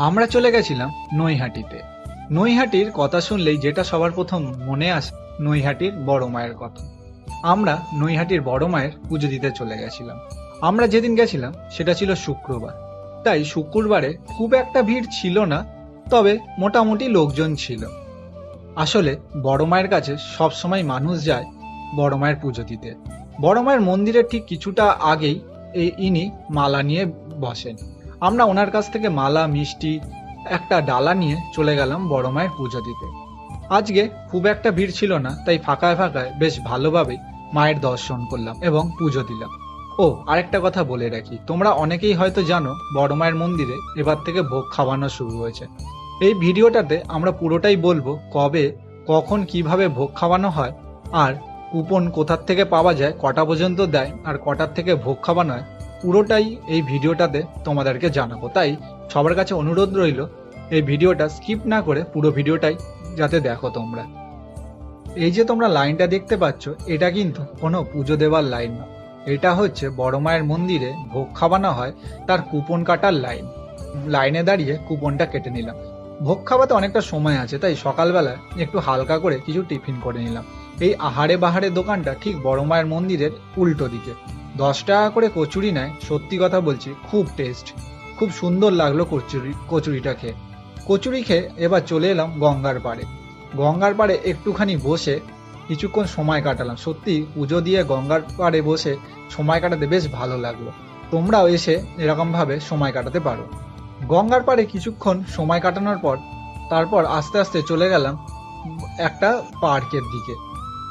আমরা চলে গেছিলাম নৈহাটিতে। নৈহাটির কথা শুনলেই যেটা সবার প্রথম মনে আসে, নৈহাটির বড় মায়ের কথা। আমরা নৈহাটির বড় মায়ের পুজো দিতে চলে গেছিলাম। আমরা যেদিন গেছিলাম, সেটা ছিল শুক্রবার। তাই শুক্রবারে খুব একটা ভিড় ছিল না, তবে মোটামুটি লোকজন ছিল। আসলে বড় মায়ের কাছে সবসময় মানুষ যায় বড় মায়ের পুজো দিতে। বড় মায়ের মন্দিরের ঠিক কিছুটা আগেই এই ইনি মালা নিয়ে বসেন। আমরা ওনার কাছ থেকে মালা, মিষ্টি, একটা ডালা নিয়ে চলে গেলাম বড় মায়ের পুজো দিতে। আজকে খুব একটা ভিড় ছিল না, তাই ফাঁকায় ফাঁকায় বেশ ভালোভাবেই মায়ের দর্শন করলাম এবং পুজো দিলাম। ও, আরেকটা কথা বলে রাখি, তোমরা অনেকেই হয়তো জানো বড় মায়ের মন্দিরে এবার থেকে ভোগ খাওয়ানো শুরু হয়েছে। এই ভিডিওটাতে আমরা পুরোটাই বলব কবে, কখন, কীভাবে ভোগ খাওয়ানো হয়, আর কুপন কোথার থেকে পাওয়া যায়, কটা পর্যন্ত দেয়, আর কটার থেকে ভোগ খাওয়ানো হয় পুরোটাই এই ভিডিওটাতে তোমাদেরকে জানাব। তাই সবার কাছে অনুরোধ রইল, এই ভিডিওটা স্কিপ না করে পুরো ভিডিওটাই যাতে দেখো তোমরা। এই যে তোমরা লাইনটা দেখতে পাচ্ছ, এটা কিন্তু কোনো পুজো দেওয়ার লাইন না। এটা হচ্ছে বড় মায়ের মন্দিরে ভোগ খাওয়ানো হয়, তার কুপন কাটার লাইন। লাইনে দাঁড়িয়ে কুপনটা কেটে নিলাম। ভোগ খাওয়াতে অনেকটা সময় আছে, তাই সকালবেলা একটু হালকা করে কিছু টিফিন করে নিলাম। এই আহারে বাহারে দোকানটা ঠিক বড় মায়ের মন্দিরের উল্টো দিকে। দশ টাকা করে কচুরি নেয়, সত্যি কথা বলছি, খুব টেস্ট খুব সুন্দর লাগল কচুরি, কচুরিটা খেয়ে। কচুরি খেয়ে এবার চলে এলাম গঙ্গার পাড়ে। গঙ্গার পাড়ে একটুখানি বসে কিছুক্ষণ সময় কাটালাম। সত্যি পুজো দিয়ে গঙ্গার পাড়ে বসে সময় কাটাতে বেশ ভালো লাগল। তোমরাও এসে এরকমভাবে সময় কাটাতে পারো। গঙ্গার পাড়ে কিছুক্ষণ সময় কাটানোর পর, তারপর আস্তে আস্তে চলে গেলাম একটা পার্কের দিকে।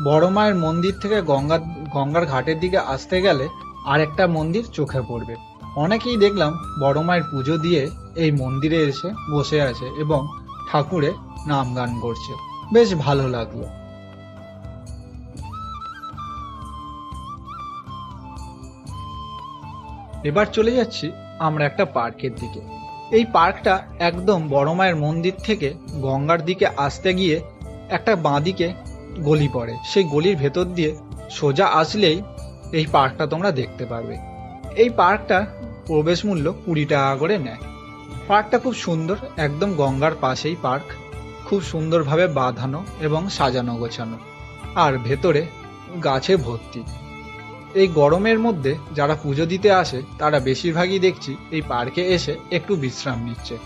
বড় মায়ের মন্দির থেকে গঙ্গার গঙ্গার ঘাটের দিকে আসতে গেলে আরেকটা মন্দির চোখে পড়বে। অনেকেই দেখলাম বড় মায়ের পুজো দিয়ে এই মন্দিরে এসে বসে আছে এবং ঠাকুরে নাম গান করছে। বেশ ভালো লাগল। এবার চলে যাচ্ছি আমরা একটা পার্কের দিকে। এই পার্কটা একদম বড় মায়ের মন্দির থেকে গঙ্গার দিকে আসতে গিয়ে একটা বাঁদিকে গলি পড়ে। সেই গলির ভেতর দিয়ে সোজা আসলেই এই পার্কটা তোমরা দেখতে পারবে। এই পার্কটা প্রবেশ মূল্য কুড়ি টাকা করে নেয়। পার্কটা খুব সুন্দর, একদম গঙ্গার পাশেই পার্ক। খুব সুন্দরভাবে বাঁধানো এবং সাজানো গোছানো। আর ভেতরে গাছে ভর্তি। এই গরমের মধ্যে যারা পুজো দিতে আসে, তারা বেশিরভাগই দেখছি এই পার্কে এসে একটু বিশ্রাম নিচ্ছে।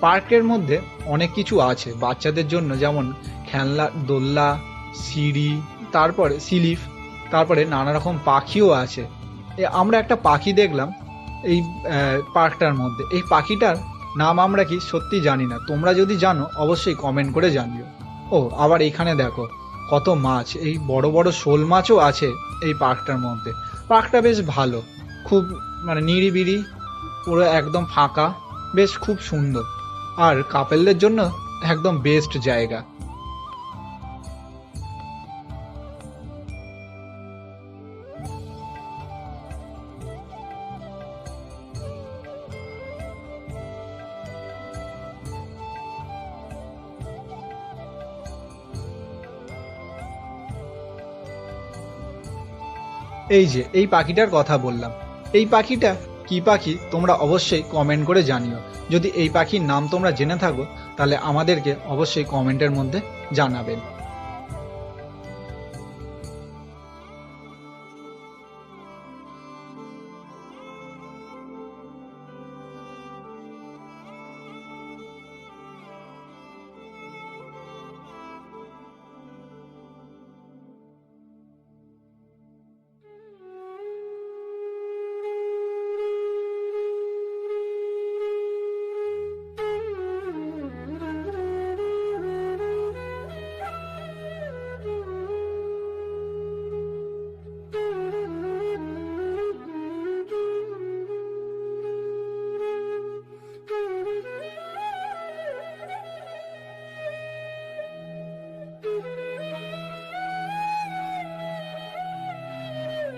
পার্কের মধ্যে অনেক কিছু আছে। বাচ্চাদের জন্য যেমন খেলনা, দোলনা, সিঁড়ি, তারপরে স্লিপ তারপরে নানা রকম পাখিও আছে। আমরা একটা পাখি দেখলাম এই পার্কটার মধ্যে। এই পাখিটার নাম আমরা কি সত্যি জানি না। তোমরা যদি জানো, অবশ্যই কমেন্ট করে জানিও। ও, আবার এখানে দেখো, কত মাছ। এই বড় বড় শোল মাছও আছে এই পার্কটার মধ্যে। পার্কটা বেশ ভালো, খুব মানে নিরিবিরি পুরো একদম ফাঁকা, বেশ খুব সুন্দর। আর কাপেলদের জন্য একদম বেস্ট জায়গা। এই যে, এই পাখিটার কথা বললাম। এই পাখিটা কি পাখি তোমরা অবশ্যই কমেন্ট করে জানিও। যদি এই পাখির নাম তোমরা জেনে থাকো, তাহলে আমাদেরকে অবশ্যই কমেন্টের মধ্যে জানাবেন।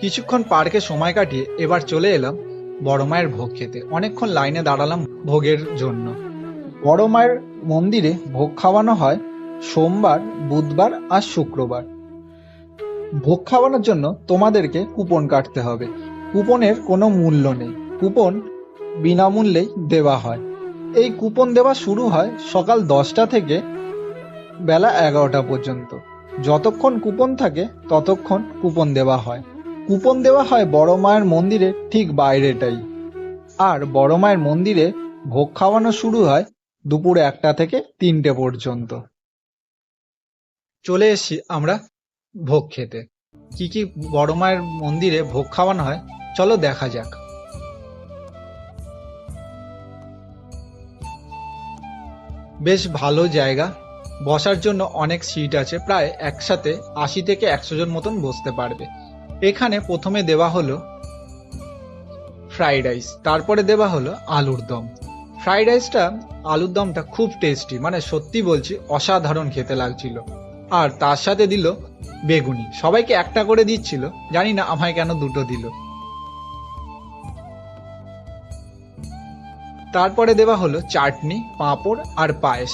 কিছুক্ষণ পার্কে সময় কাটিয়ে এবার চলে এলাম বড় মায়ের ভোগ খেতে। অনেকক্ষণ লাইনে দাঁড়ালাম ভোগের জন্য। বড় মায়ের মন্দিরে ভোগ খাওয়ানো হয় সোমবার, বুধবার আর শুক্রবার। ভোগ খাওয়ানোর জন্য তোমাদেরকে কুপন কাটতে হবে। কুপনের কোনো মূল্য নেই। কুপন বিনামূল্যেই দেওয়া হয়। এই কুপন দেওয়া শুরু হয় সকাল দশটা থেকে বেলা এগারোটা পর্যন্ত। যতক্ষণ কুপন থাকে ততক্ষণ কুপন দেওয়া হয়। কুপন দেওয়া হয় বড় মায়ের মন্দিরের ঠিক বাইরেটাই। আর বড় মায়ের মন্দিরে ভোগ খাওয়ানো শুরু হয় দুপুর একটা থেকে তিনটে পর্যন্ত। চলে এসেছি আমরা ভোগ খেতে। কি কি বড় মায়ের মন্দিরে ভোগ খাওয়ানো হয়, চলো দেখা যাক। বেশ ভালো জায়গা। বসার জন্য অনেক সিট আছে, প্রায় একসাথে আশি থেকে একশো জন মতন বসতে পারবে। এখানে প্রথমে দেওয়া হলো ফ্রাইড রাইস, তারপরে দেওয়া হলো আলুর দম। ফ্রাইড রাইসটা, আলুর দমটা খুব টেস্টি মানে সত্যি বলছি, অসাধারণ খেতে লাগছিল। আর তার সাথে দিল বেগুনি। সবাইকে একটা করে দিচ্ছিল, জানি না আমায় কেন দুটো দিল। তারপরে দেওয়া হলো চাটনি, পাঁপড় আর পায়েস।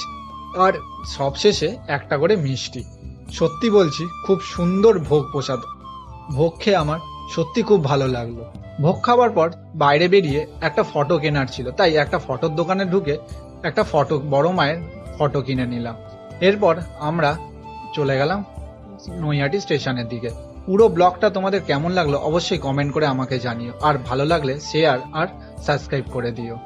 আর সবশেষে একটা করে মিষ্টি। সত্যি বলছি, খুব সুন্দর ভোগ প্রসাদ। ভোগ খেয়ে আমার সত্যি খুব ভালো লাগল। ভোগ খাওয়ার পর বাইরে বেরিয়ে একটা ফটো কেনার ছিল। তাই একটা ফটোর দোকানে ঢুকে একটা ফটো, বড় মায়ের ফটো কিনে নিলাম। এরপর আমরা চলে গেলাম নৈহাটি স্টেশনের দিকে। পুরো ব্লগটা তোমাদের কেমন লাগল অবশ্যই কমেন্ট করে আমাকে জানিও। আর ভালো লাগলে শেয়ার আর সাবস্ক্রাইব করে দিও।